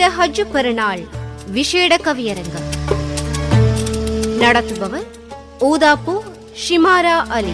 புனித ஹஜ் பெருநாள் விசேட கவியரங்கம். நடத்துபவர் ஊதாப்பூ ஷிமாரா அலி.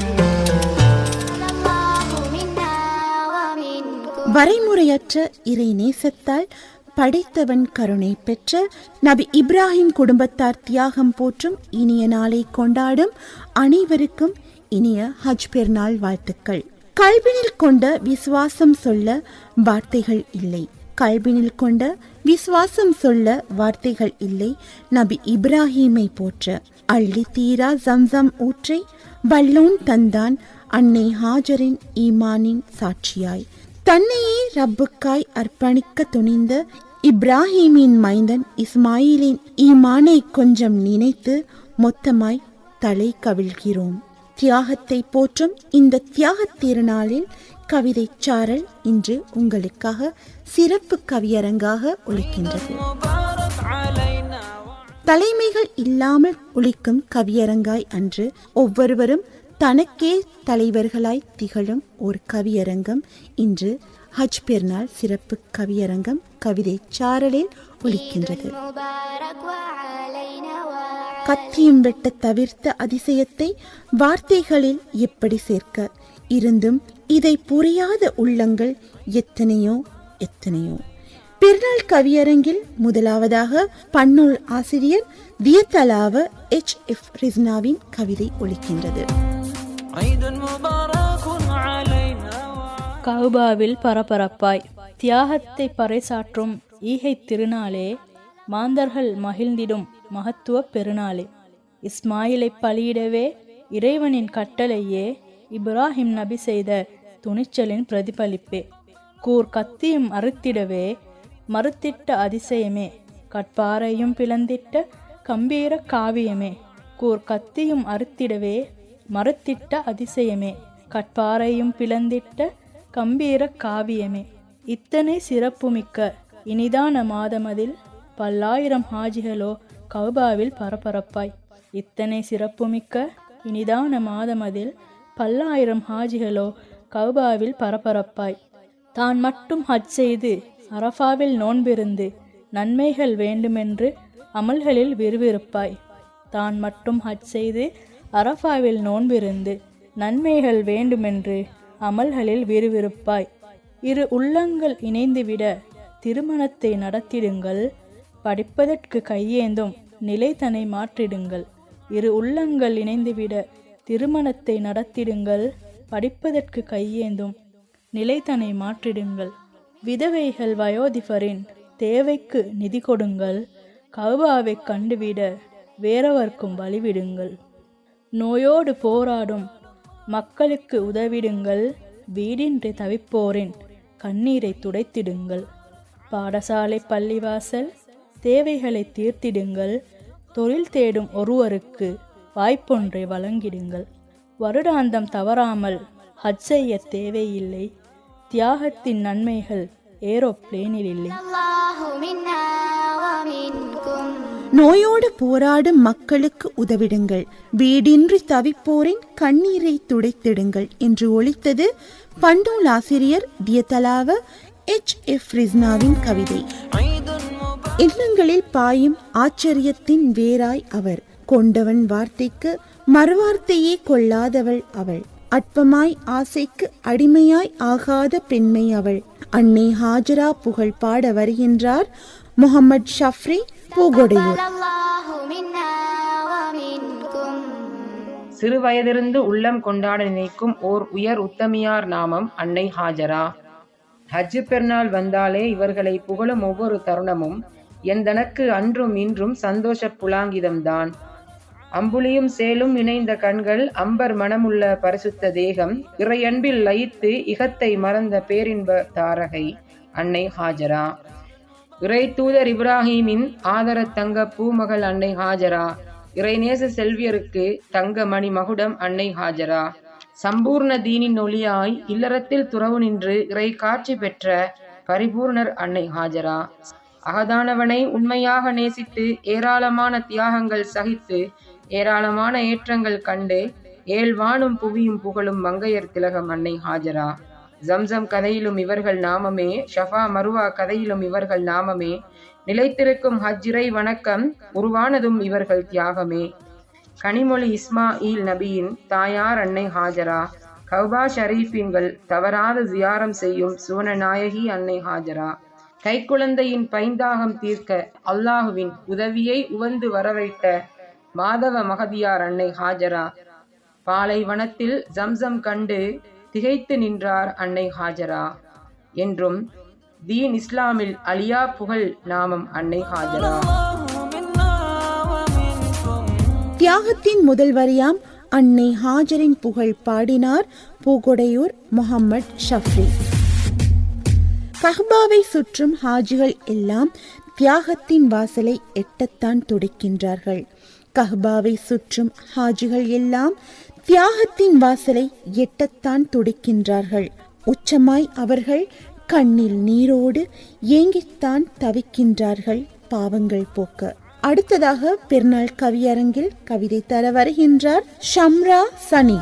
வரைமுறையற்ற இறை நேசத்தால் படைத்தவன் கருணை பெற்ற நபி இப்ராஹிம் குடும்பத்தார் தியாகம் போற்றும் இனிய நாளை கொண்டாடும் அனைவருக்கும் இனிய ஹஜ் பெருநாள் வாழ்த்துக்கள். கல்வினில் கொண்ட விசுவாசம் சொல்ல வார்த்தைகள் இல்லை. கல்வினில் கொண்ட விசுவாசம் சொல்ல வார்த்தைகள் இல்லை. நபி இப்ராஹீமை போற்ற அள்ளி தீரா ஜம்சம் ஊற்றை வல்லோன் தந்தான் அன்னை ஹாஜரின் ஈமானின் சாட்சியாய். தன்னையே ரப்புக்காய் அர்ப்பணிக்க துணிந்த இப்ராஹீமின் மைந்தன் இஸ்மாயிலின் ஈமானை கொஞ்சம் நினைத்து மொத்தமாய் தலை கவிழ்கிறோம். தியாகத்தை போற்றும் இந்த தியாகத் திருநாளில் கவிதை சாரல் இன்று உங்களுக்காக சிறப்பு கவியரங்காக ஒழிக்கின்றது. தலைமைகள் இல்லாமல் ஒழிக்கும் கவியரங்காய் அன்று ஒவ்வொருவரும் தனக்கே தலைவர்களாய் திகழும் ஒரு கவியரங்கம். இன்று ஹஜ் பெருநாள் சிறப்பு கவியரங்கம் கவிதை சாரலில் ஒழிக்கின்றது கத்தியும் வெட்ட தவிர்த்த அதிசயத்தை வார்த்தைகளில் எப்படி சேர்க்க? இருந்தும் இதை புரியாத உள்ளங்கள் எத்தனையோ எத்தனையோ. பெருநாள் கவியரங்கில் முதலாவதாக பன்னூல் ஆசிரியர் வியத்தலாவ எச். எஃப். ரிஸ்னாவின் கவிதை ஒழிக்கின்றது கவுபாவில் பரபரப்பாய் தியாகத்தை பறைசாற்றும் ஈகை திருநாளே மாந்தர்கள் மகிழ்ந்திடும் மகத்துவ பெருநாளே. இஸ்மாயிலை பலியிடவே இறைவனின் கட்டளையே இப்ராஹிம் நபி செய்த துணிச்சலின் பிரதிபலிப்பே. கூர் கத்தியும் அறுத்திடவே மறுத்திட்ட அதிசயமே. கட்பாரையும் பிளந்திட்ட கம்பீர காவியமே. கூர் கத்தியும் அறுத்திடவே மறுத்திட்ட அதிசயமே. கட்பாரையும் பிளந்திட்ட கம்பீர காவியமே. இத்தனை சிறப்புமிக்க இனிதான மாதமதில் பல்லாயிரம் ஹாஜிகளோ கௌபாவில் பரபரப்பாய். இத்தனை சிறப்புமிக்க இனிதான மாதமதில் பல்லாயிரம் ஹாஜிகளோ கௌபாவில் பரபரப்பாய். தான் மட்டும் ஹஜ் செய்து அரஃபாவில் நோன்பிருந்து நன்மைகள் வேண்டுமென்று அமல்களில் விறுவிறுப்பாய் தான் மட்டும் ஹஜ் செய்து அரஃபாவில் நோன்பிருந்து நன்மைகள் வேண்டுமென்று அமல்களில் விறுவிறுப்பாய் இரு உள்ளங்கள் இணைந்துவிட திருமணத்தை நடத்திடுங்கள் படிப்பதற்கு கையேந்தும் நிலைத்தனை மாற்றிடுங்கள். இரு உள்ளங்கள் இணைந்துவிட திருமணத்தை நடத்திடுங்கள் படிப்பதற்கு கையேந்தும் நிலைத்தனை மாற்றிடுங்கள். விதவைகள் வயோதிபரின் தேவைக்கு நிதி கொடுங்கள். கௌபாவைக் கண்டுவிட வேறவர்க்கும் வழிவிடுங்கள். நோயோடு போராடும் மக்களுக்கு உதவிடுங்கள். வீடின்றி தவிப்போரின் கண்ணீரை துடைத்திடுங்கள். பாடசாலை பள்ளிவாசல் தேவைகளை தீர்த்திடுங்கள். தொழில் தேடும் ஒருவருக்கு வாய்ப்பொன்றை வழங்கிடுங்கள். வருடாந்தம் தவறாமல் ஹஜ் செய்ய தேவையில்லை. தியாகத்தின் நன்மைகள் ஏரோப்ளேனில் இல்லை. நோயோடு போராடும் மக்களுக்கு உதவிடுங்கள். வீடின்றி தவிப்போரின் கண்ணீரை துடைத்திடுங்கள் என்று ஒழித்தது பண்டூல் ஆசிரியர் டியதலாவ எச். எஃப். ரிஸ்னாவின் கவிதை. எண்ணங்களில் பாயும் ஆச்சரியத்தின் வேராய் அவர். கொண்டவன் வார்த்தைக்கு மறுவார்த்தையே கொள்ளாதவள் அவள். அற்பமாய் ஆசைக்கு அடிமையாய் ஆகாத பெண்மை அவள். அன்னை ஹாஜரா புகழ் பாட வருகின்றார் முகமது ஷஃப்ரி பூகொடையூர். சிறு வயதிருந்து உள்ளம் கொண்டாட நினைக்கும் ஓர் உயர் உத்தமியார் நாமம் அன்னை ஹாஜரா. ஹஜ்ஜு பெருநாள் வந்தாலே இவர்களை புகழும் ஒவ்வொரு தருணமும் எந்தனக்கு அன்றும் இன்றும் சந்தோஷ புலாங்கிதம்தான். அம்புலியும் சேலும் இணைந்த கண்கள் அம்பர் மனமுள்ள பரிசுத்த தேகம் இறையன்பில் லயித்து இகத்தை மறந்த பேரின்ப தாரகை அன்னை ஹாஜரா. இறை தூதர் இப்ராஹீமின் ஆதர தங்க பூமகள் அன்னை ஹாஜரா. இறைநேச செல்வியருக்கு தங்க மணி மகுடம் அன்னை ஹாஜரா. சம்பூர்ண தீனின் ஒளியாய் இல்லறத்தில் துறவு நின்று இறை காட்சி பெற்ற பரிபூர்ணர் அன்னை ஹாஜரா. அகதானவனை உண்மையாக நேசித்து ஏராளமான தியாகங்கள் சகித்து ஏராளமான ஏற்றங்கள் கண்டு ஏழ்வானும் புவியும் புகழும் மங்கையர் திலகம் அன்னை ஹாஜரா. ஜம்சம் கதையிலும் இவர்கள் நாமமே ஷஃபா மருவா கதையிலும் இவர்கள் நாமமே நிலைத்திருக்கும் ஹஜ்ரை வணக்கம் உருவானதும் இவர்கள் தியாகமே. கனிமொழி இஸ்மாயில் நபியின் தாயார் அன்னை ஹாஜரா. கௌபா ஷரீஃபின்கள் தவறாத ஜியாரம் செய்யும் சுவனநாயகி அன்னை ஹாஜரா. கைக்குழந்தையின் பைந்தாகம் தீர்க்க அல்லாஹுவின் உதவியை உவந்து வரவைத்த மாதவ மகதியார் அன்னை ஹாஜரா. பாலைவனத்தில் ஜம்சம் கண்டு திகைத்து நின்றார் அன்னை ஹாஜரா. என்றும் தீன் இஸ்லாமில் அலியா புகழ் நாமம் அன்னை ஹாஜரா. தியாகத்தின் முதல் வரியாம் அன்னை ஹாஜரின் புகழ் பாடினார் பூகொடையூர் முகம்மது ஷஃப்ரி. கஹ்பாவை சுற்றும் ஹாஜிகள் எல்லாம் தியாகத்தின் வாசலை எட்டத்தான் துடிக்கின்றார்கள். கஹ்பாவை சுற்றும் ஹாஜிகள் எல்லாம் தியாகத்தின் வாசலை எட்டத்தான் துடிக்கின்றார்கள். உச்சமாய் அவர்கள் கண்ணில் நீரோடு ஏங்கித்தான் தவிக்கின்றார்கள் பாவங்கள் போக்க. அடுத்ததாக பெருநாள் கவியரங்கில் கவிதை தர வருகின்றார் ஷம்ரா சனி.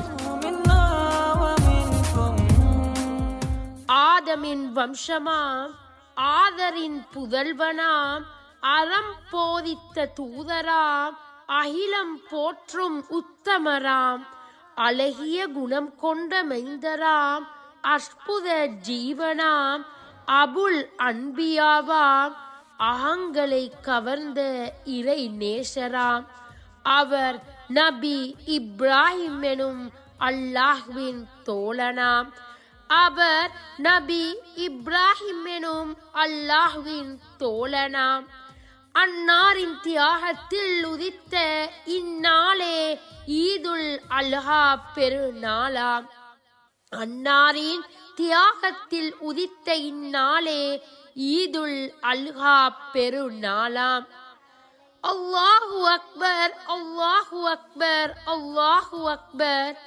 ஆதமின் வம்சமாம் ஆதரின் புதல்வனாம் அறம் போதித்த தூதராம் அகிலம் போற்றும் உத்தமராம். அழகிய குணம் கொண்ட மைந்தராம் அற்புத ஜீவனாம். அபுல் அன்பியாவாம். அகங்களை கவர்ந்த இறை நேசராம். அவர் நபி இப்ராஹிம் எனும் அல்லாஹ்வின் தோழனாம். அவர் நபி இப்ராஹிம் எனும் அல்லாஹ்வின் தோழனாம். அன்னாரின் தியாகத்தில் உதித்த இந்நாளே ஈதுல் அல்ஹா பெருநாளாம். அன்னாரின் தியாகத்தில் உதித்த இந்நாளே ஈதுல் அல்ஹா பெருநாளாம். அல்லாஹு அக்பர் அல்லாஹு அக்பர் அல்லாஹு அக்பர்.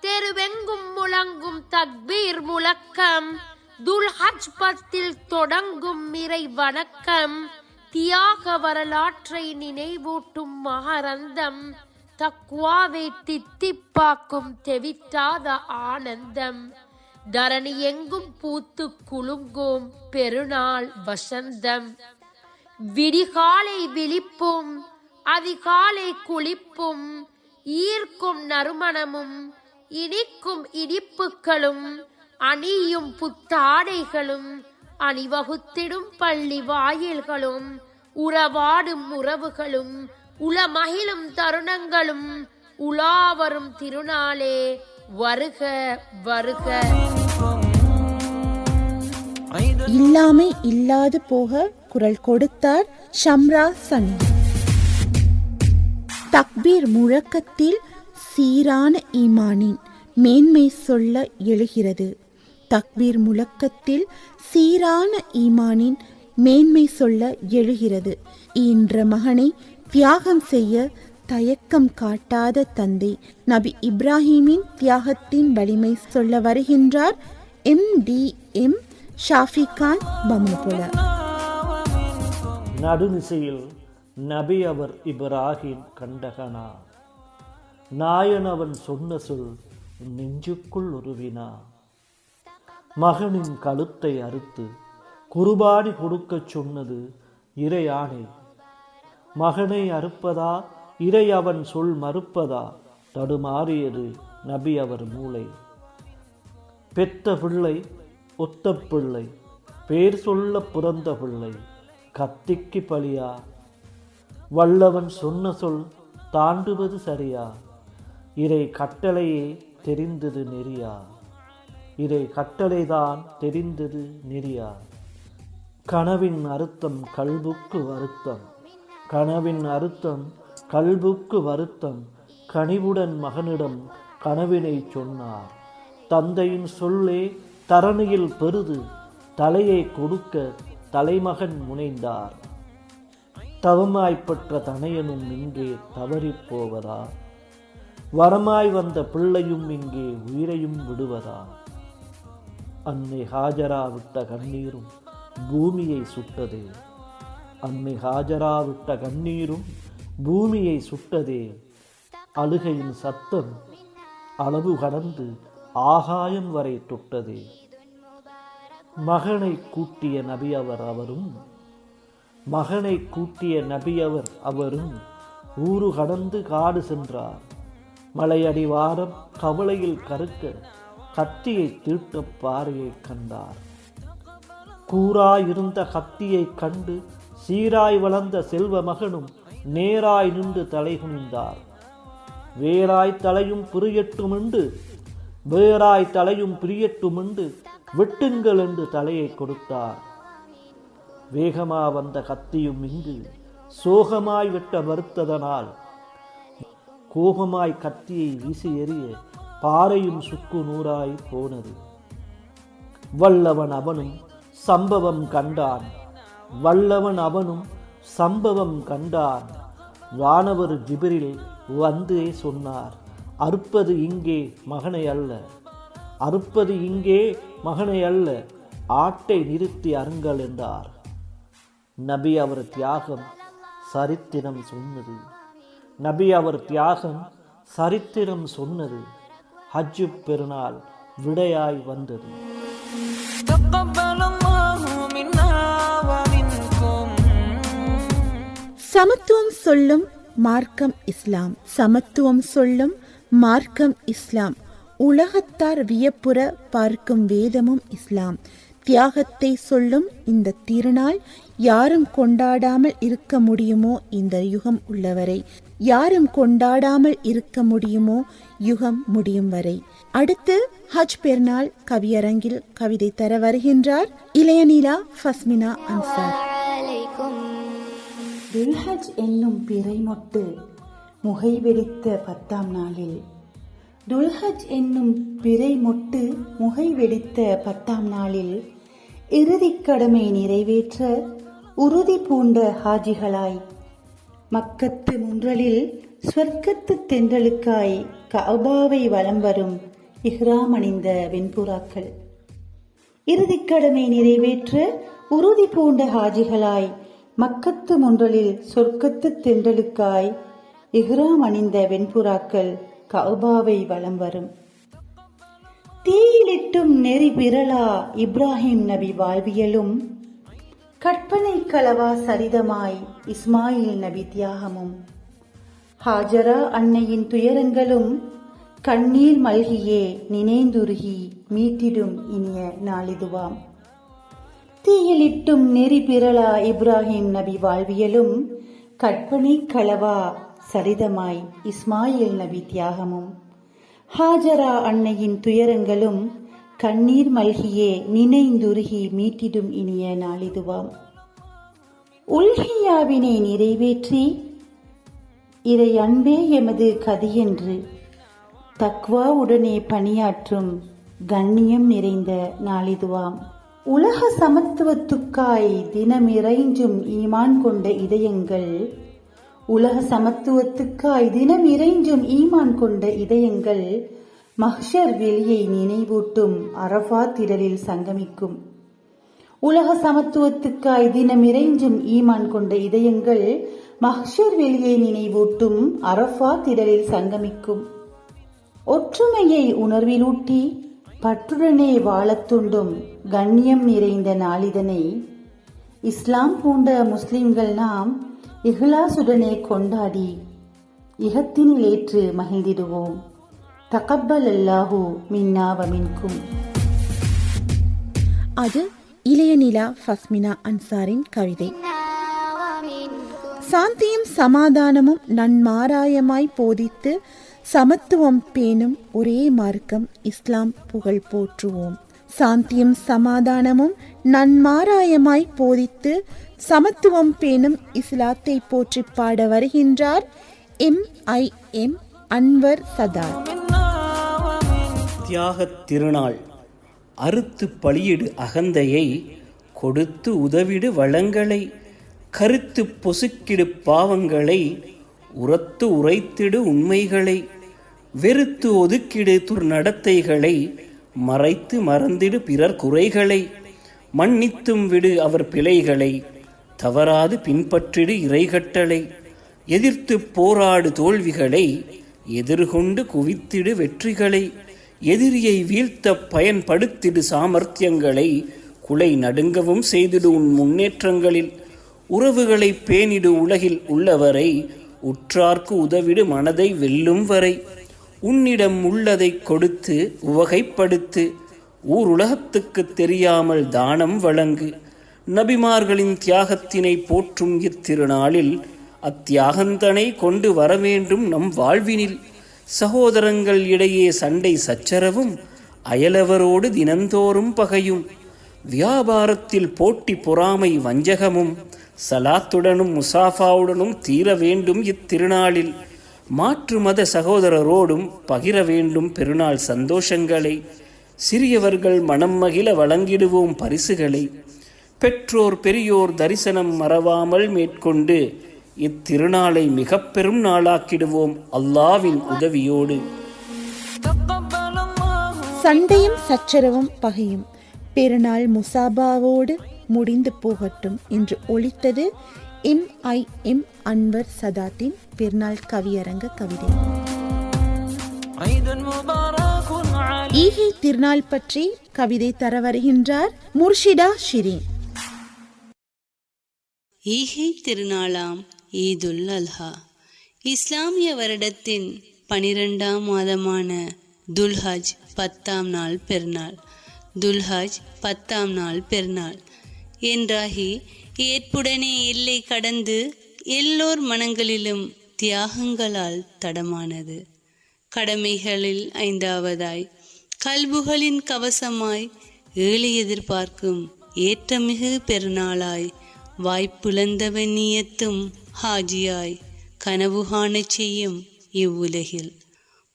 தெருவெங்கும் முழங்கும் தக்பீர் முழக்கம். துல்ஹஜ் பத்தில் தொடங்கும் இறை வணக்கம். தியாக வரலாற்றை நினைவூட்டும் மகரந்தம். தக்குவாவை தித்திப்பாக்கும் தெவிட்டாத ஆனந்தம். தரணி எங்கும் பூத்து குலுங்கும் பெருநாள் வசந்தம். விடிகாலை விழிப்பும் அதிகாலை குளிப்பும் ஈர்க்கும் நறுமணமும் இனிக்கும் இனிப்புகளும் அணியும் புத்தாடைகளும் அணிவகுத்திடும் பள்ளி வாயில்களும் உறவாடும் உறவுகளும் உல மகிழும் தருணங்களும் உலாவரும் திருநாளே. வருக வருக. இல்லாமை இல்லாது போக குரல் கொடுத்தார் ஷம்ரா சனி. தக்பீர் முழக்கத்தில் சீரான ஈமானின் மேன்மை சொல்ல எழுகிறது. தக்பீர் முழக்கத்தில் சீரான ஈமானின் மேன்மை சொல்ல எழுகிறது. ஈன்ற மகனை தியாகம் செய்ய தயக்கம் காட்டாத தந்தை. நபி இப்ராஹிமின் தியாகத்தின் வலிமை சொல்ல வருகின்றார். எம் டி எம் ஷாஃபிகான் பம்னுபுல. நடுநிசையில் நபி அவர் இப்ராஹிம் கண்டகனா. நாயன் அவன் சொன்ன சொல் நெஞ்சுக்குள் உருவினா. மகனின் கழுத்தை அறுத்து குருபானி கொடுக்கச் சொன்னது இறையாணை மகனை அறுப்பதா? இறை அவன் சொல் மறுப்பதா? தடுமாறியது நபி அவர் மூளை. பெத்த பிள்ளை ஒத்த பிள்ளை. பேர் சொல்ல பிறந்த பிள்ளை. கத்திக்கு பலியா? வல்லவன் சொன்ன சொல் தாண்டுவது சரியா? இறை கட்டளையே தெரிந்தது நெறியா? இறை கட்டளைதான் தெரிந்தது நெறியா? கனவின் அறுத்தம் கல்புக்கு வருத்தம். கனவின் அறுத்தம் கல்புக்கு வருத்தம். கனிவுடன் மகனிடம் கனவினை சொன்னார். தந்தையின் சொல்லே தரணியில் பெருது தலையை கொடுக்க தலைமகன் முனைந்தார். தவமாய்ப்பற்ற தனையனும் இங்கே தவறிப் போவதா? வரமாய் வந்த பிள்ளையும் இங்கே உயிரையும் விடுவதா? அன்னை ஹாஜரா விட்ட கண்ணீரும் பூமியை சுட்டது. அன்னை ஹாஜரா விட்ட கண்ணீரும் பூமியை சுட்டதே. அழுகையின் சத்தம் அளவு கடந்து ஆகாயம் வரை தொட்டதே. மகனை கூட்டிய நபி அவர் அவரும் மகனை கூட்டிய நபி அவர் அவரும் ஊரு கடந்து காடு சென்றார். மலையடிவாரம் கவலையில் கருக்க கத்தியை தீட்ட பாறையை கண்டார். கூறாயிருந்த கத்தியைக் கண்டு சீராய் வளர்ந்த செல்வ மகனும் நேராய் நின்று தலை குனிந்தார். வேராய் தலையும் பிரியட்டுமென்று வேராய் தலையும் பிரியட்டுமென்று வெட்டுங்கள் என்று தலையை கொடுத்தார். வேகமா வந்த கத்தியும் இங்கு சோகமாய் வெட்ட மறுத்ததனால் கோபமாய் கத்தியை வீசி எறிய பாறையும் சுக்கு நூறாய் போனது. வல்லவன் அவனும் சம்பவம் கண்டான். வல்லவன் அவனும் சம்பவம் கண்டான். வானவர் ஜிபிரில் வந்து சொன்னார் அறுப்பது இங்கே மகனை அல்ல. அறுப்பது இங்கே மகனை அல்ல. ஆட்டை நிறுத்தி அருங்கள் என்றார். நபி அவர் தியாகம் சரித்திரம் சொன்னது. நபி அவர் தியாகம் சரித்திரம் சொன்னது. ஹஜ்ஜு பெருநாள் விடையாய் வந்தது. சமத்துவம் சொல்லும் மார்க்கம் இஸ்லாம். சமத்துவம் சொல்லும் மார்க்கம் இஸ்லாம். உலகத்தார் வியப்புற பார்க்கும் வேதமும் இஸ்லாம். தியாகத்தை சொல்லும் இந்த திருநாள் யாரும் கொண்டாடாமல் இருக்க முடியுமோ இந்த யுகம் உள்ளவரை. யாரும் கொண்டாடாமல் இருக்க முடியுமோ யுகம் முடியும் வரை. அடுத்து ஹஜ் பெருநாள் கவியரங்கில் கவிதை தர வருகின்றார் இளையநிலா ஃபஸ்மினா அன்சார். துல்ஹஜ் என்னும் பிறைமொட்டு முகை வெடித்த பத்தாம் நாளில். துல்ஹஜ் என்னும் பிறைமொட்டு முகை வெடித்த பத்தாம் நாளில் இறுதிக் கடமை நிறைவேற்ற உறுதி பூண்ட ஹாஜிகளாய். மக்கத்து முன்றலில் ஸ்வர்க்கத்து தென்றலுக்காய் கபாவை வலம் வரும் இஹ்ராம் அணிந்த வெண்புறாக்கள். இறுதிக்கடமை நிறைவேற்ற உறுதி பூண்ட ஹாஜிகளாய் மக்கத்து முன்றலில் சொர்க்கத்து தென்றலுக்காய் இஹ்ராம் அணிந்த வெண்புறாக்கள் கவுபாவை வலம் வரும். தீயிலிட்டும் நெறி பிறலா இப்ராஹிம் நபி வாழ்வியலும் கற்பனை களவா சரிதமாய் இஸ்மாயில் நபி தியாகமும். ஹாஜரா அன்னையின் துயரங்களும் கண்ணீர் மல்கியே நினைந்துருகி மீட்டிடும் இனிய நாளிதுவாம். தீயிலிட்டும் நெறி பிறலா இப்ராஹிம் நபி வாழ்வியலும். கற்பனை களவா சரிதமாய் இஸ்மாயில் நபி தியாகமும். ஹாஜரா அன்னையின் துயரங்களும் கண்ணீர் மல்கியே நினைந்துருகி மீட்டிடும் இனிய நாளிதுவாம். உல்ஹியாவினை நிறைவேற்றி இறை அன்பே எமது கதியென்று தக்வாவுடனே பணியாற்றும் கண்ணியம் நிறைந்த நாளிதுவாம். உலக சமத்துவத்துக்காய் தினமிறைஞ்சும் ஈமான் கொண்ட இதயங்கள். உலக சமத்துவத்துக்காய் தினம் இறைஞ்சும் ஈமான் கொண்ட இதயங்கள் மஹ்ஷர் வெளியை நினைவூட்டும் அரஃபா திடலில் சங்கமிக்கும். உலக சமத்துவத்துக்காய் தினம் இறைஞ்சும் ஈமான் கொண்ட இதயங்கள் மஹ்ஷர் வெளியை நினைவூட்டும் அரஃபா திடலில் சங்கமிக்கும். ஒற்றுமையை உணர்விலூட்டி பற்றுடனே வாழத் துண்டும் கண்ணியம் நிறைந்த நாளிதனை. இஸ்லாம் பூண்ட முஸ்லிம்கள் நாம் இஹ்லாசுடனே கொண்டாடி இகத்தினில் ஏற்று மகிழ்ந்திடுவோம். தகப்பல் அல்லாஹூ மின்னாவமின்கும் அது இளையநிலா ஃபஸ்மினா அன்சாரின் கவிதை. சாந்தியும் சமாதானமும் நன்மாராயமாய் போதித்து சமத்துவம் பேணும் ஒரே மார்க்கம் இஸ்லாம் புகழ் போற்றுவோம். சாந்தியும் சமாதானமும் நன்மாராயமாய் போதித்து சமத்துவம் பேணும் இஸ்லாத்தை போற்றி பாட வருகின்றார் எம். ஐ. எம். அன்வர் சதா தியாகத் திருநாள். அறுத்து பலியிடு அகந்தையை கொடுத்து உதவிடு வளங்களை கருத்து பொசுக்கிடு பாவங்களை உரத்து உரைத்திடு உண்மைகளை வெறுத்து ஒதுக்கிடு துர்நடத்தைகளை மறைத்து மறந்திடு பிறர் குறைகளை. மன்னித்தும் விடு அவர் பிழைகளை. தவறாது பின்பற்றிடு இறைகட்டளை. எதிர்த்து போராடு தோல்விகளை. எதிர்கொண்டு குவித்திடு வெற்றிகளை. எதிரியை வீழ்த்த பயன்படுத்திடு சாமர்த்தியங்களை. குலை நடுங்கவும் செய்திடு உன் முன்னேற்றங்களில். உறவுகளை பேணிடு உலகில் உள்ளவரை. உற்றார்க்கு உதவிடு மனதை வெல்லும் வரை. உன்னிடம் உள்ளதை கொடுத்து உவகைப்படுத்து. ஊருலகத்துக்கு தெரியாமல் தானம் வழங்கு. நபிமார்களின் தியாகத்தினை போற்றும் இத்திருநாளில் அத்தியாகந்தனை கொண்டு வரவேண்டும் நம் வாழ்வினில். சகோதரங்கள் இடையே சண்டை சச்சரவும் அயலவரோடு தினந்தோறும் பகையும். வியாபாரத்தில் போட்டி பொறாமை வஞ்சகமும். சலாத்துடனும் முசாஃபாவுடனும் தீர வேண்டும் இத்திருநாளில். மாற்று மத சகோதரரோடும் பகிர வேண்டும் பெருநாள் சந்தோஷங்களை. சிறியவர்கள் மனம் மகிழ வழங்கிடுவோம் பரிசுகளை. பெற்றோர் பெரியோர் தரிசனம் மறவாமல் மேற்கொண்டு இத்திருநாளை மிக பெரும் நாளாக்கிடுவோம் அல்லாவின் உதவியோடு. சண்டையும் சச்சரவும் பகையும். பெருநாள் முசாபாவோடு முடிந்து போகட்டும் என்று ஒழித்தது எம் ஐ எம் அன்வர் சதாத்தின் பிறநாள் கவியரங்க கவிதை. ஈகை திருநாள் பற்றி கவிதை தர வருகின்றார் முர்ஷிடா ஷிரீன் ஈகை திருநாளாம் ஈதுல் அல்ஹா. இஸ்லாமிய வருடத்தின் பனிரெண்டாம் மாதமான துல்ஹஜ் பத்தாம் நாள் பெருநாள். துல்ஹாஜ் பத்தாம் நாள் பெருநாள். என்றாகி ஏற்புடனே எல்லை கடந்து எல்லோர் மனங்களிலும் தியாகங்களால் தடமானது. கடமைகளில் ஐந்தாவதாய் கல்புகளின் கவசமாய் ஏழை எதிர்பார்க்கும் ஏற்றமிகு பெருநாளாய் வாய்ப்புலந்தவன் நீயத்தும் ஹாஜியாய் கனவு காணச் செய்யும் இவ்வுலகில்.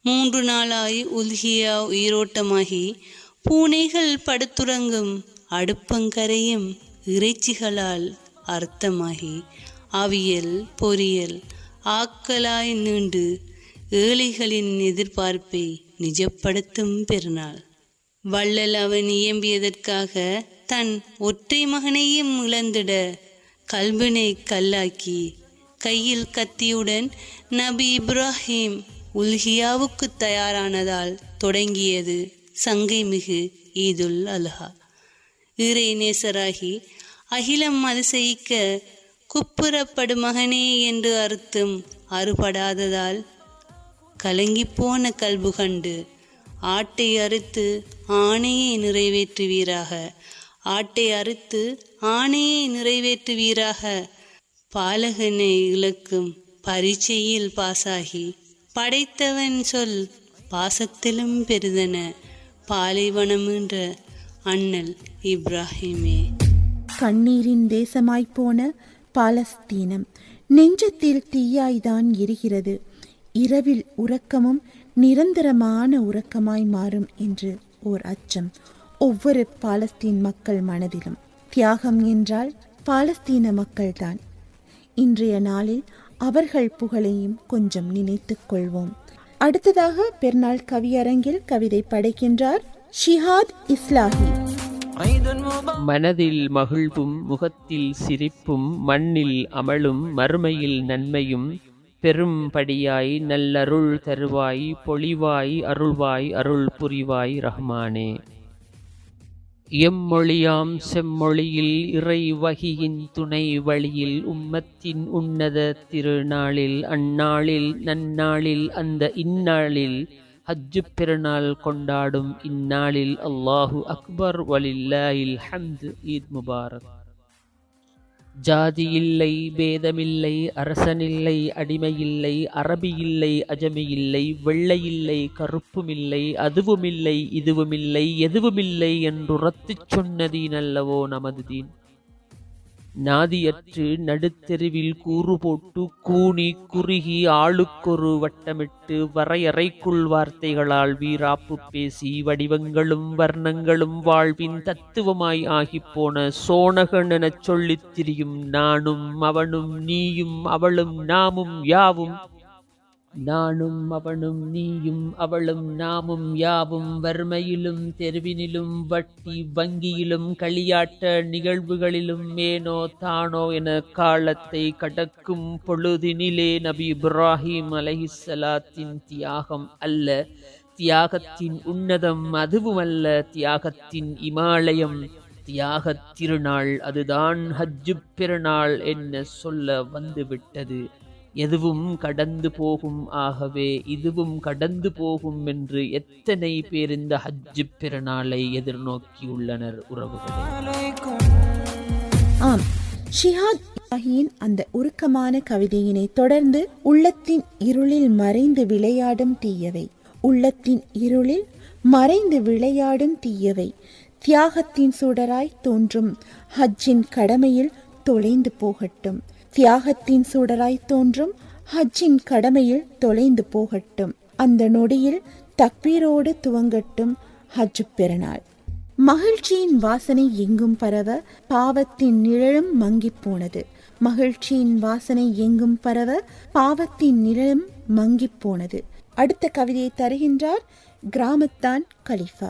மூன்று நாளாய் உல்கியா உயிரோட்டமாகி பூனைகள் படுத்துறங்கும் அடுப்பங்கரையும் இறைச்சிகளால் அர்த்தமாகி அவியல் பொரியல் ஆக்கலாய் நீண்டு ஏழைகளின் எதிர்பார்ப்பை நிஜப்படுத்தும் பெருநாள். வள்ளல் அவன் இயம்பியதற்காக தன் ஒற்றை மகனையும் இழந்திட கல்வினை கல்லாக்கி கையில் கத்தியுடன் நபி இப்ராஹிம் உல்ஹியாவுக்கு தயாரானதால் தொடங்கியது சங்கை மிகு ஈதுல் அல்ஹா. வீரநேசராகி அகிலம் அதிசயிக்க குப்புறப்படு மகனே என்று அர்த்தம் அறுபடாததால் கலங்கிப்போன கல்பு கண்டு ஆட்டை அறுத்து ஆணையை நிறைவேற்றுவீராக. ஆட்டை அறுத்து ஆணையை நிறைவேற்றுவீராக. பாலகனை இழக்கும் பரீட்சையில் பாசாகி படைத்தவன் சொல் பாசத்திலும் பெரிதன. பாலைவனம் என்ற அண்ணல் இப்ராஹிமே. கண்ணீரின் தேசமாய்ப்போன பாலஸ்தீனம் நெஞ்சத்தில் தீயாய்தான் இருக்கிறது இரவில் உறக்கமும் நிரந்தரமான உறக்கமாய் மாறும் என்று ஓர் அச்சம். ஒவ்வொரு பாலஸ்தீன் மக்கள் மனதிலும் தியாகம் என்றால் பாலஸ்தீன மக்கள்தான். இன்றைய நாளில் அவர்கள் புகழையும் கொஞ்சம் நினைத்துக் கொள்வோம். அடுத்ததாக பெருநாள் கவியரங்கில் கவிதை படைக்கின்றார் ஷிஹாத் இஸ்லாஹி. மனதில் மகிழ்வும் முகத்தில் சிரிப்பும் மண்ணில் அமலும் மறுமையில் நன்மையும் பெரும்படியாய் நல்லருள் தருவாய் பொழிவாய் அருள்வாய் அருள் புரிவாய் ரஹ்மானே. எம்மொழியாம் செம்மொழியில் இறை வகியின் துணை வழியில் உம்மத்தின் உன்னத திருநாளில் அந்நாளில் நன்னாளில் அந்த இந்நாளில் ஹஜ்ஜு பெருநாள் கொண்டாடும் இந்நாளில் அல்லாஹு அக்பர் வலில்லாஹில் ஹம்து ஈத் முபாரக். ஜாதி இல்லை பேதமில்லை அரசனில்லை அடிமையில்லை அரபி இல்லை அஜமி இல்லை வெள்ளை இல்லை கருப்புமில்லை அதுவுமில்லை இதுவுமில்லை எதுவுமில்லை என்றுரத்துச் சொன்னதீனல்லவோ நமது தீன். நாதியற்று நடுத்தெருவில் கூறு போட்டு கூனி குறுகி ஆளுக்கொரு வட்டமிட்டு வரையறைக்குள் வார்த்தைகளால் வீராப்பு பேசி வடிவங்களும் வர்ணங்களும் வாழ்வின் தத்துவமாய் ஆகிப்போன சோனகன் எனச் சொல்லித் திரியும் நானும் அவனும் நீயும் அவளும் நாமும் யாவும் நானும் அவனும் நீயும் அவளும் நாமும் யாவும் வறுமையிலும் தெருவினிலும் வட்டி வங்கியிலும் களியாட்ட நிகழ்வுகளிலும் ஏனோ தானோ என காலத்தை கடக்கும் பொழுதினிலே நபி இப்ராஹிம் அலஹிசலாத்தின் தியாகம் அல்ல. தியாகத்தின் உன்னதம் அதுவுமல்ல தியாகத்தின் இமாலயம். தியாக திருநாள் அதுதான் ஹஜ்ஜு பெருநாள் என்ன சொல்ல வந்துவிட்டது. எதுவும் கடந்து போகும் ஆகவே இதுவும் கடந்து போகும் என்று எத்தனை பேர் இந்த ஹஜ்ஜு பிறநாளை எதிர்நோக்கியுள்ளனர் உறவுகள். ஆம். ஷிஹாத் இப்ராஹின் அந்த உருக்கமான கவிதையினை தொடர்ந்து உள்ளத்தின் இருளில் மறைந்து விளையாடும் தீயவை. உள்ளத்தின் இருளில் மறைந்து விளையாடும் தீயவை. தியாகத்தின் சுடராய் தோன்றும் ஹஜ்ஜின் கடமையில் தொலைந்து போகட்டும். தியாகத்தின் சுடராய் தோன்றும் ஹஜ்ஜின் கடமையில் தொலைந்து போகட்டும். அந்த நொடியில் தக்பீரோடு துவங்கட்டும் ஹஜ் பெருநாள். மகிழ்ச்சியின் வாசனை எங்கும் பரவ பாவத்தின் நிழலும் மங்கி போனது. மகிழ்ச்சியின் வாசனை எங்கும் பரவ பாவத்தின் நிழலும் மங்கி போனது. அடுத்த கவிதையை தருகின்றார் கிராமத்தான் கலிஃபா.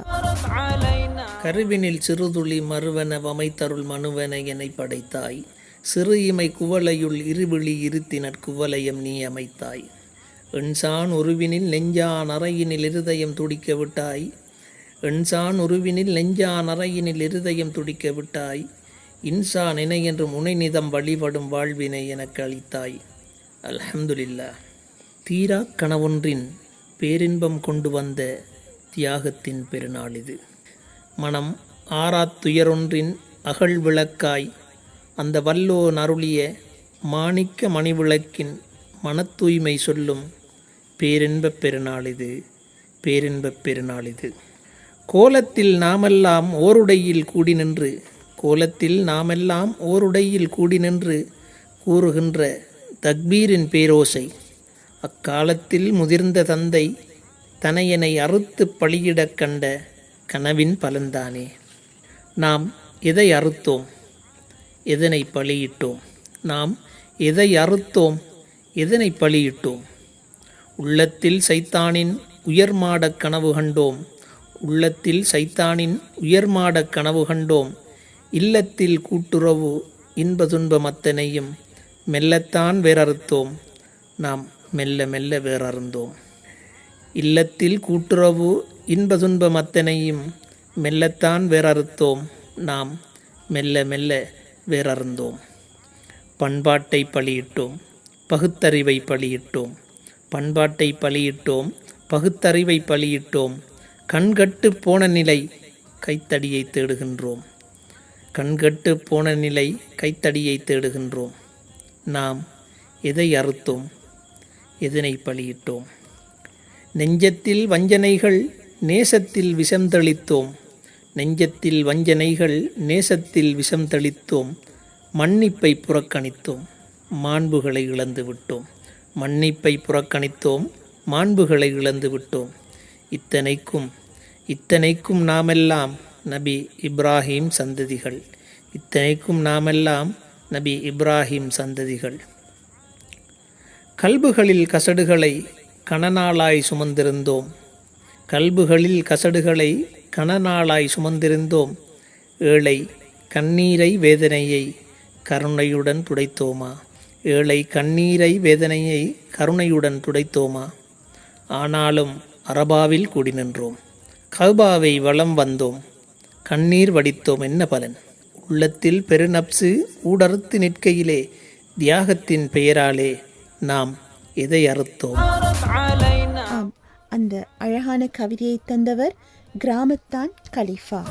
கருவினில் சிறுதுளி மறுவன வமைத்தருள் மனுவன என படைத்தாய். சிறு இமை குவளையுள் இருவிழி இருத்தினர் குவலயம் நீ அமைத்தாய். எண்சான் உருவினில் நெஞ்சான் அறையினில் இருதயம் துடிக்க விட்டாய். எண்சான் உருவினில் நெஞ்சான் அறையினில் இருதயம் துடிக்க விட்டாய். இன்சான் இணை என்று முனைநிதம் வழிபடும் வாழ்வினை எனக்கு அளித்தாய். அல்ஹம்துலில்லா தீரா கனவொன்றின் பேரின்பம் கொண்டு வந்த தியாகத்தின் பெருநாள் இது. மனம் ஆறாத் துயரொன்றின் அகல் விளக்காய் அந்த வல்லோன் அருளிய மாணிக்க மணிவிளக்கின் மனத்தூய்மை சொல்லும் பேரின்பப் பெருநாள் இது பேரின்பப் பெருநாள் இது கோலத்தில் நாமெல்லாம் ஓருடையில் கூடி நின்று கோலத்தில் நாமெல்லாம் ஓருடையில் கூடி நின்று கூறுகின்ற தக்பீரின் பேரோசை அக்காலத்தில் முதிர்ந்த தந்தை தனையனை அறுத்து பழியிடக் கண்ட கனவின் பலன்தானே. நாம் எதை அறுத்தோம்? எதனை பலியிட்டோம் நாம் எதை அறுத்தோம்? எதனை பலியிட்டோம் உள்ளத்தில் சைத்தானின் உயர்மாடக் கனவு கண்டோம். உள்ளத்தில் சைத்தானின் உயர்மாடக் கனவு கண்டோம். இல்லத்தில் கூட்டுறவு இன்ப துன்பம் அத்தனையும் மெல்லத்தான் வேறறுத்தோம். நாம் மெல்ல மெல்ல வேறறுந்தோம். இல்லத்தில் கூட்டுறவு இன்ப துன்பம் அத்தனையும் மெல்லத்தான் வேறறுத்தோம். நாம் மெல்ல மெல்ல வேறறந்தோம். பண்பாட்டை பலியிட்டோம் பகுத்தறிவை பலியிட்டோம் பண்பாட்டை பலியிட்டோம் பகுத்தறிவை பலியிட்டோம் கண்கட்டு போன நிலை கைத்தடியை தேடுகின்றோம். கண்கட்டு போன நிலை கைத்தடியை தேடுகின்றோம். நாம் எதை அறுத்தோம் எதனை பலியிட்டோம் நெஞ்சத்தில் வஞ்சனைகள் நேசத்தில் விஷம் தெளித்தோம் நெஞ்சத்தில் வஞ்சனைகள் நேசத்தில் விஷம் தெளித்தோம். மன்னிப்பை புறக்கணித்தோம். மாண்புகளை இழந்து விட்டோம். மன்னிப்பை புறக்கணித்தோம். மாண்புகளை இழந்து விட்டோம். இத்தனைக்கும் இத்தனைக்கும் நாமெல்லாம் நபி இப்ராஹிம் சந்ததிகள். இத்தனைக்கும் நாமெல்லாம் நபி இப்ராஹிம் சந்ததிகள். கல்புகளில் கசடுகளை கணநாளாய் சுமந்திருந்தோம். கல்புகளில் கசடுகளை கணநாளாய் சுமந்திருந்தோம். ஏழை கண்ணீரை வேதனையை கருணையுடன் துடைத்தோமா? ஏழை கண்ணீரை வேதனையை கருணையுடன் துடைத்தோமா? ஆனாலும் அரபாவில் கூடி நின்றோம். கபாவை வளம் வந்தோம். கண்ணீர் வடித்தோம் என்ன பலன்? உள்ளத்தில் பெருநப்சு ஊடறுத்து நிற்கையிலே தியாகத்தின் பெயராலே நாம் எதை அறுத்தோம்? அந்த அழகான கவிதையை தந்தவர் கிராமத்தான் கலிஃபா.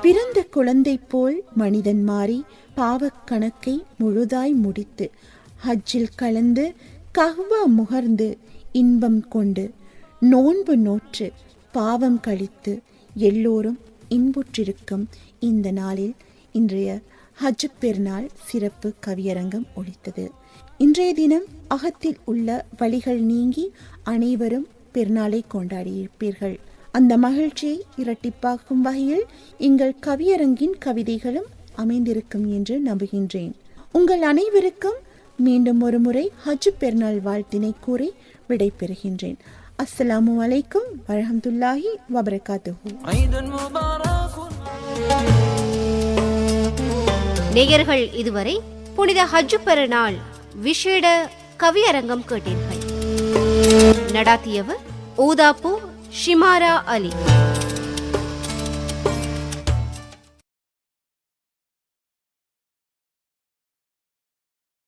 பிறந்த குழந்தை போல் மனிதன் மாறி பாவக்கணக்கை முழுதாய் முடித்து ஹஜ்ஜில் கலந்து கஹ்வா முகர்ந்து இன்பம் கொண்டு நோன்பு நோற்று பாவம் கழித்து எல்லோரும் இன்புற்றிருக்கும் இந்த நாளில் இன்றைய ஹஜ் பெருநாள் சிறப்பு கவியரங்கம் ஒழித்தது. இன்றைய தினம் அகத்தில் உள்ள வழிகள் நீங்கி அனைவரும் பெருநாளை கொண்டாடியிருப்பீர்கள். அந்த மகிழ்ச்சியை இரட்டிப்பாக்கும் வகையில் எங்கள் கவியரங்கின் கவிதைகளும் அமைந்திருக்கும் என்று நம்புகின்றேன். உங்கள் அனைவருக்கும் மீண்டும் ஒரு முறை ஹஜ் பெருநாள் வாழ்த்தினை கூறி விடைபெறுகின்றேன். அஸ்ஸலாமு அலைக்கும் வரஹமத்துல்லாஹி வபரகாத்துஹூ. நேயர்கள் இதுவரை புனித ஹஜ்ஜு பெருநாள் விசேட கவியரங்கம் கேட்டீர்கள். நடாத்தியவர் ஊதாப்பூர் ஷிமாரா அலி.